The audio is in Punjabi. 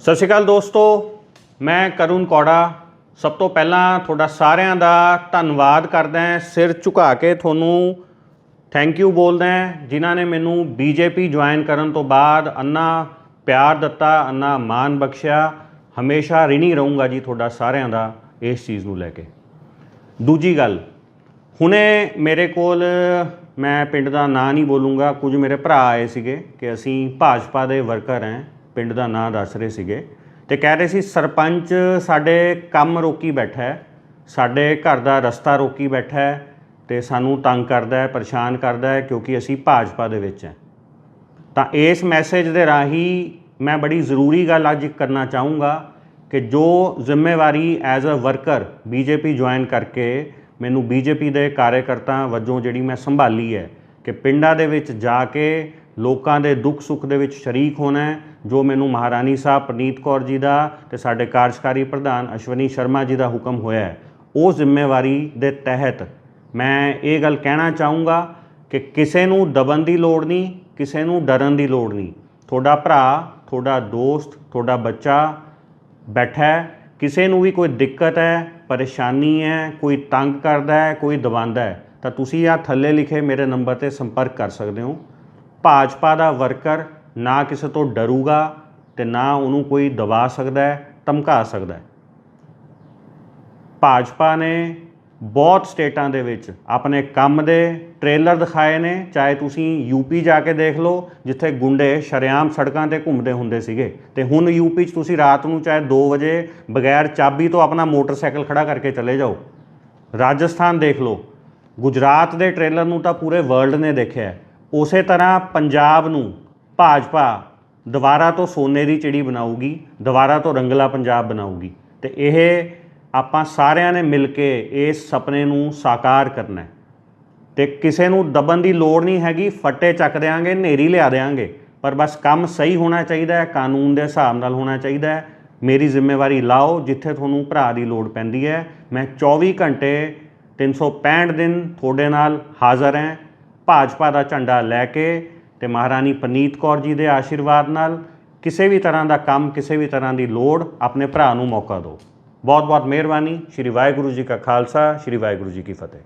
ਸਤਿ ਸ਼੍ਰੀ ਅਕਾਲ ਦੋਸਤੋ, ਮੈਂ ਕਰੁਣ ਕੌੜਾ। ਸਭ ਤੋਂ ਪਹਿਲਾਂ ਤੁਹਾਡਾ ਸਾਰਿਆਂ ਦਾ ਧੰਨਵਾਦ ਕਰਦਾ ਹਾਂ, ਸਿਰ ਝੁਕਾ ਕੇ ਤੁਹਾਨੂੰ ਥੈਂਕ ਯੂ ਬੋਲਦਾ ਹਾਂ, ਜਿਨ੍ਹਾਂ ਨੇ ਮੈਨੂੰ ਬੀਜੇਪੀ ਜੁਆਇਨ ਕਰਨ ਤੋਂ ਬਾਅਦ ਅੰਨਾ ਪਿਆਰ ਦਿੱਤਾ, ਅੰਨਾ ਮਾਨ ਬਖਸ਼ਿਆ। ਹਮੇਸ਼ਾ ਰਿਣੀ ਰਹੂੰਗਾ ਜੀ ਤੁਹਾਡਾ ਸਾਰਿਆਂ ਦਾ ਇਸ ਚੀਜ਼ ਨੂੰ ਲੈ ਕੇ। ਦੂਜੀ ਗੱਲ, ਹੁਣੇ ਮੇਰੇ ਕੋਲ ਮੈਂ ਪਿੰਡ ਦਾ ਨਾਂ ਨਹੀਂ ਬੋਲੂੰਗਾ, ਕੁਝ ਮੇਰੇ ਭਰਾ ਆਏ ਸੀਗੇ ਕਿ ਅਸੀਂ ਭਾਜਪਾ ਦੇ ਵਰਕਰ ਹਾਂ। ਪਿੰਡ ਦਾ ਨਾਂ ਦੱਸ ਰਹੇ ਸੀਗੇ ਤੇ ਕਹਿ ਰਹੇ ਸੀ ਸਰਪੰਚ ਸਾਡੇ ਕੰਮ ਰੋਕੀ ਬੈਠਾ ਹੈ, ਸਾਡੇ ਘਰ ਦਾ ਰਸਤਾ ਰੋਕੀ ਬੈਠਾ ਹੈ ਤੇ ਸਾਨੂੰ ਤੰਗ ਕਰਦਾ ਹੈ, ਪਰੇਸ਼ਾਨ ਕਰਦਾ ਹੈ ਕਿਉਂਕਿ ਅਸੀਂ ਭਾਜਪਾ ਦੇ ਵਿੱਚ ਹਾਂ। ਤਾਂ ਇਸ ਮੈਸੇਜ ਦੇ ਰਾਹੀਂ ਮੈਂ ਬੜੀ ਜ਼ਰੂਰੀ ਗੱਲ ਅੱਜ ਕਰਨਾ ਚਾਹੂੰਗਾ ਕਿ ਜੋ ਜ਼ਿੰਮੇਵਾਰੀ as a worker BJP join ਕਰਕੇ ਮੈਨੂੰ ਬੀਜੇਪੀ ਦੇ ਕਾਰਜਕਰਤਾ ਵਜੋਂ ਜਿਹੜੀ ਮੈਂ ਸੰਭਾਲੀ ਹੈ ਕਿ ਪਿੰਡਾਂ ਦੇ ਵਿੱਚ ਜਾ ਕੇ ਲੋਕਾਂ ਦੇ ਦੁੱਖ ਸੁੱਖ ਦੇ ਵਿੱਚ ਸ਼ਰੀਕ ਹੋਣਾ ਹੈ, ਜੋ ਮੈਨੂੰ ਮਹਾਰਾਣੀ ਸਾਹਿਬ ਪ੍ਰਨੀਤ ਕੌਰ ਜੀ ਦਾ ਤੇ ਸਾਡੇ ਕਾਰਜਕਾਰੀ ਪ੍ਰਧਾਨ ਅਸ਼ਵਨੀ ਸ਼ਰਮਾ ਜੀ ਦਾ ਹੁਕਮ ਹੋਇਆ ਹੈ। ਉਹ ਜ਼ਿੰਮੇਵਾਰੀ ਦੇ ਤਹਿਤ ਮੈਂ ਇਹ ਗੱਲ ਕਹਿਣਾ ਚਾਹੂੰਗਾ ਕਿ ਕਿਸੇ ਨੂੰ ਦਬਨ ਦੀ ਲੋੜ ਨਹੀਂ, ਕਿਸੇ ਨੂੰ ਡਰਨ ਦੀ ਲੋੜ ਨਹੀਂ। ਤੁਹਾਡਾ ਭਰਾ, ਤੁਹਾਡਾ ਦੋਸਤ, ਤੁਹਾਡਾ ਬੱਚਾ ਬੈਠਾ ਹੈ, ਕਿਸੇ ਨੂੰ ਵੀ ਕੋਈ ਦਿੱਕਤ ਹੈ, ਪਰੇਸ਼ਾਨੀ ਹੈ, ਕੋਈ ਤੰਗ ਕਰਦਾ ਹੈ, ਕੋਈ ਦਬਾਉਂਦਾ ਹੈ, ਤਾਂ ਤੁਸੀਂ ਆ ਥੱਲੇ ਲਿਖੇ ਮੇਰੇ ਨੰਬਰ ਤੇ ਸੰਪਰਕ ਕਰ ਸਕਦੇ ਹੋ। ਭਾਜਪਾ ਦਾ ਵਰਕਰ ਨਾ ਕਿਸੇ ਤੋਂ ਡਰੂਗਾ ਤੇ ਨਾ ਉਹਨੂੰ ਕੋਈ ਦਬਾ ਸਕਦਾ ਹੈ, ਧਮਕਾ ਸਕਦਾ ਹੈ। ਭਾਜਪਾ ਨੇ ਬਹੁਤ ਸਟੇਟਾਂ ਦੇ ਵਿੱਚ ਆਪਣੇ ਕੰਮ ਦੇ ਟ੍ਰੇਲਰ ਦਿਖਾਏ ਨੇ, ਚਾਹੇ ਤੁਸੀਂ ਯੂਪੀ ਜਾ ਕੇ ਦੇਖ ਲਓ, ਜਿੱਥੇ ਗੁੰਡੇ ਸ਼ਰੇਆਮ ਸੜਕਾਂ ਤੇ ਘੁੰਮਦੇ ਹੁੰਦੇ ਸੀਗੇ। ਤੇ ਹੁਣ ਯੂਪੀ 'ਚ ਤੁਸੀਂ ਰਾਤ ਨੂੰ ਚਾਹੇ 2 ਵਜੇ ਬਗੈਰ ਚਾਬੀ ਤੋਂ ਆਪਣਾ ਮੋਟਰਸਾਈਕਲ ਖੜਾ ਕਰਕੇ ਚਲੇ ਜਾਓ। ਰਾਜਸਥਾਨ ਦੇਖ ਲਓ। ਗੁਜਰਾਤ ਦੇ ਟ੍ਰੇਲਰ ਨੂੰ ਤਾਂ ਪੂਰੇ ਵਰਲਡ ਨੇ ਦੇਖਿਆ ਉਸੇ ਤਰ੍ਹਾਂ ਪੰਜਾਬ ਨੂੰ ਭਾਜਪਾ ਦੁਬਾਰਾ ਤੋਂ ਸੋਨੇ ਦੀ ਚਿੜੀ ਬਣਾਊਗੀ, ਦੁਬਾਰਾ ਤੋਂ ਰੰਗਲਾ ਪੰਜਾਬ ਬਣਾਊਗੀ ਤੇ ਇਹ ਆਪਾਂ ਸਾਰਿਆਂ ਨੇ ਮਿਲ ਕੇ ਇਸ ਸੁਪਨੇ ਨੂੰ ਸਾਕਾਰ ਕਰਨਾ ਹੈ। ਤੇ ਕਿਸੇ ਨੂੰ ਦਬਨ ਦੀ ਲੋੜ ਨਹੀਂ ਹੈਗੀ, ਫੱਟੇ ਚੱਕ ਦਿਆਂਗੇ ਨੇਰੀ ਲਿਆ ਦਿਆਂਗੇ, ਪਰ ਬਸ ਕੰਮ ਸਹੀ ਹੋਣਾ ਚਾਹੀਦਾ ਹੈ, ਕਾਨੂੰਨ ਦੇ ਹਿਸਾਬ ਨਾਲ ਹੋਣਾ ਚਾਹੀਦਾ ਹੈ। ਮੇਰੀ ਜ਼ਿੰਮੇਵਾਰੀ ਲਾਓ, ਜਿੱਥੇ ਤੁਹਾਨੂੰ ਭਰਾ ਦੀ ਲੋੜ ਪੈਂਦੀ ਹੈ। ਮੈਂ 24 ਘੰਟੇ 365 ਦਿਨ ਤੁਹਾਡੇ ਨਾਲ ਹਾਜ਼ਰ ਹਾਂ। ਭਾਜਪਾ ਦਾ ਝੰਡਾ ਲੈ ਕੇ ਤੇ ਮਹਾਰਾਣੀ ਪਨੀਤ ਕੌਰ ਜੀ ਦੇ ਆਸ਼ੀਰਵਾਦ ਨਾਲ ਕਿਸੇ ਵੀ ਤਰ੍ਹਾਂ ਦਾ ਕੰਮ, ਕਿਸੇ ਵੀ ਤਰ੍ਹਾਂ ਦੀ ਲੋੜ ਆਪਣੇ ਭਰਾ ਨੂੰ ਮੌਕਾ ਦਿਓ। ਬਹੁਤ ਬਹੁਤ ਮਿਹਰਬਾਨੀ। ਸ਼੍ਰੀ ਵਾਹਿਗੁਰੂ ਜੀ ਕਾ ਖਾਲਸਾ, ਸ਼੍ਰੀ ਵਾਹਿਗੁਰੂ ਜੀ ਕੀ ਫਤਿਹ।